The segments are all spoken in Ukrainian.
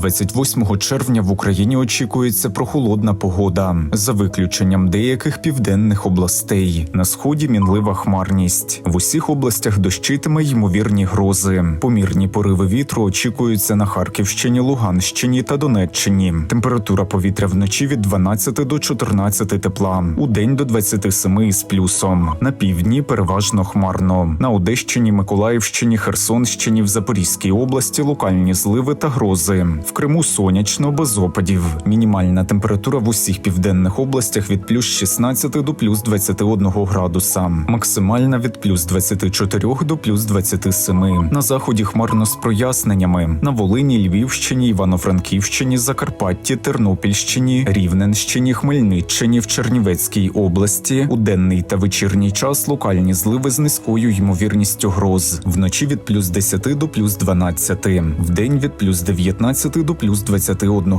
28 червня в Україні очікується прохолодна погода, за виключенням деяких південних областей. На сході мінлива хмарність. В усіх областях дощитиме ймовірні грози. Помірні пориви вітру очікуються на Харківщині, Луганщині та Донеччині. Температура повітря вночі від 12 до 14 тепла, у день до 27 із плюсом. На півдні переважно хмарно. На Одещині, Миколаївщині, Херсонщині, в Запорізькій області локальні зливи та грози. В Криму сонячно без опадів. Мінімальна температура в усіх південних областях від плюс 16 до плюс 21 градуса. Максимальна від плюс 24 до плюс 27. На заході хмарно з проясненнями. На Волині, Львівщині, Івано-Франківщині, Закарпатті, Тернопільщині, Рівненщині, Хмельниччині, в Чернівецькій області у денний та вечірній час локальні зливи з низькою ймовірністю гроз. Вночі від плюс 10 до плюс 12, вдень від плюс 19 до плюс 21.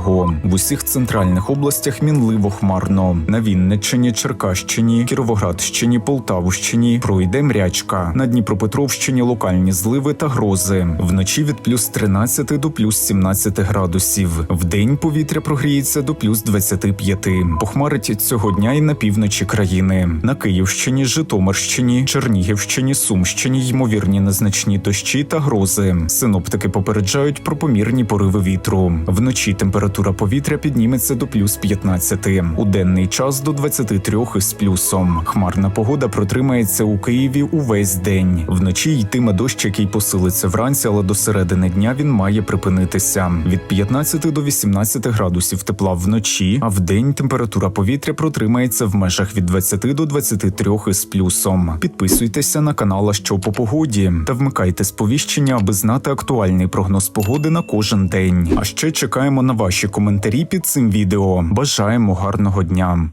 В усіх центральних областях мінливо хмарно. На Вінниччині, Черкащині, Кіровоградщині, Полтавщині пройде мрячка. На Дніпропетровщині локальні зливи та грози. Вночі від плюс 13 до плюс 17 градусів. Вдень повітря прогріється до плюс 25. Похмарить цього дня і на півночі країни. На Київщині, Житомирщині, Чернігівщині, Сумщині ймовірні незначні дощі та грози. Синоптики попереджають про помірні пориви вітру. Вночі температура повітря підніметься до плюс 15. У денний час до 23 із плюсом. Хмарна погода протримається у Києві увесь день. Вночі йтиме дощ, який посилиться вранці, але до середини дня він має припинитися. Від 15 до 18 градусів тепла вночі, а в день температура повітря протримається в межах від 20 до 23 із плюсом. Підписуйтеся на канал що по погоді та вмикайте сповіщення, аби знати актуальний прогноз погоди на кожен день. А ще чекаємо на ваші коментарі під цим відео. Бажаємо гарного дня.